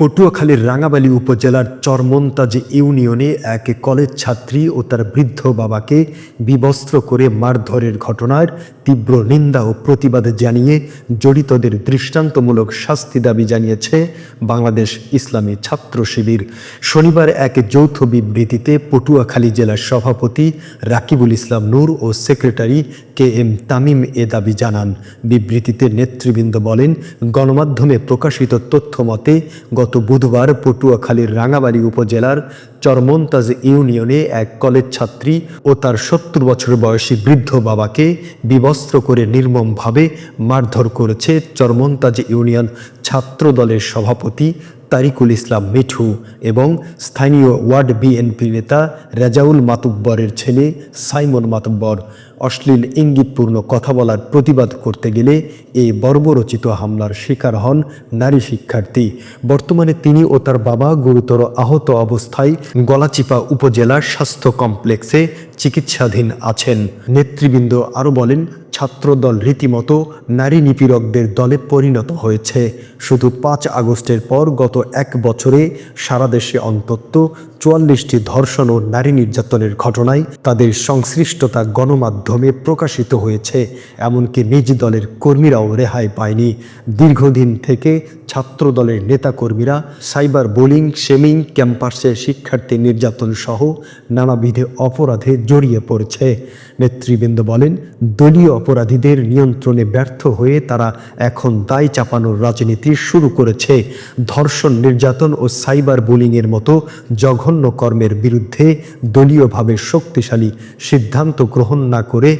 পটুয়াখালীর রাঙাবালী উপজেলার চরমন্তাজ ইউনিয়নে এক কলেজ ছাত্রী ও তার বৃদ্ধ বাবাকে বিবস্ত্র করে মারধরের ঘটনার তীব্র নিন্দা ও প্রতিবাদ জানিয়ে জড়িতদের দৃষ্টান্তমূলক শাস্তি দাবি জানিয়েছে বাংলাদেশ ইসলামী ছাত্র শিবির। শনিবার এক যৌথ বিবৃতিতে পটুয়াখালী জেলার সভাপতি রাকিবুল ইসলাম নূর ও সেক্রেটারি কে এম তামিম এ দাবি জানান। বিবৃতিতে নেতৃবৃন্দ বলেন, গণমাধ্যমে প্রকাশিত তথ্য মতে, গত বুধবার পটুয়াখালীর রাঙাবাড়ি উপজেলার চরমন্তাজ ইউনিয়নে এক কলেজ ছাত্রী ও তার সত্তর বছর বয়সী বৃদ্ধ বাবাকে বিবস্ত্র করে নির্মমভাবে মারধর করেছে চরমন্তাজ ইউনিয়ন ছাত্র দলের সভাপতি তারিকুল ইসলাম মিঠু এবং স্থানীয় ওয়ার্ড বিএনপি নেতা রেজাউল মাতুব্বরের ছেলে সাইমন মাতুব্বর। অশ্লীল ইঙ্গিতপূর্ণ কথা বলার প্রতিবাদ করতে গেলে এই বর্বরচিত হামলার শিকার হন নারী শিক্ষার্থী। বর্তমানে তিনি ও তার বাবা গুরুতর আহত অবস্থায় গলাচিপা উপজেলার স্বাস্থ্য কমপ্লেক্সে চিকিৎসাধীন আছেন। নেতৃবৃন্দ আরও বলেন, ছাত্রদল রীতিমতো নারী নিপীড়কদের দলে পরিণত হয়েছে। শুধু পাঁচ আগস্টের পর গত এক বছরে সারা দেশে অন্তত চুয়াল্লিশটি ধর্ষণ ও নারী নির্যাতনের ঘটনায় তাদের সংশ্লিষ্টতা গণমাধ্যমে প্রকাশিত হয়েছে। এমনকি নিজ দলের কর্মীরাও রেহাই পায়নি। দীর্ঘদিন থেকে ছাত্র দলের নেতাকর্মীরা সাইবার বোলিং, শেমিং, ক্যাম্পাসে শিক্ষার্থী নির্যাতন সহ নানাবিধে অপরাধে জড়িয়ে পড়েছে। নেতৃবৃন্দ বলেন, দলীয় অপরাধীদের নিয়ন্ত্রণে ব্যর্থ হয়ে তারা এখন দায় চাপানোর রাজনীতি শুরু করেছে। ধর্ষণ, নির্যাতন ও সাইবার বুলিংয়ের মতো জঘন্য কর্মের বিরুদ্ধে দলীয়ভাবে শক্তিশালী সিদ্ধান্ত গ্রহণ না করে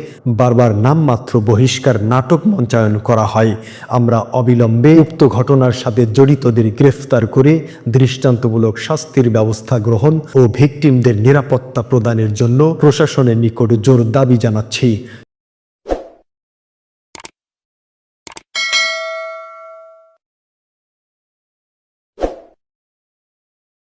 বারবার নামমাত্র বহিষ্কার নাটক মঞ্চায়ন করা হয়। আমরা অবিলম্বে উক্ত ঘটনার সাথে জড়িতদের গ্রেফতার করে দৃষ্টান্তমূলক শাস্তির ব্যবস্থা গ্রহণ ও ভিকটিমদের নিরাপত্তা প্রদানের জন্য প্রশাসনের নিকট জোর দাবি জানাচ্ছি।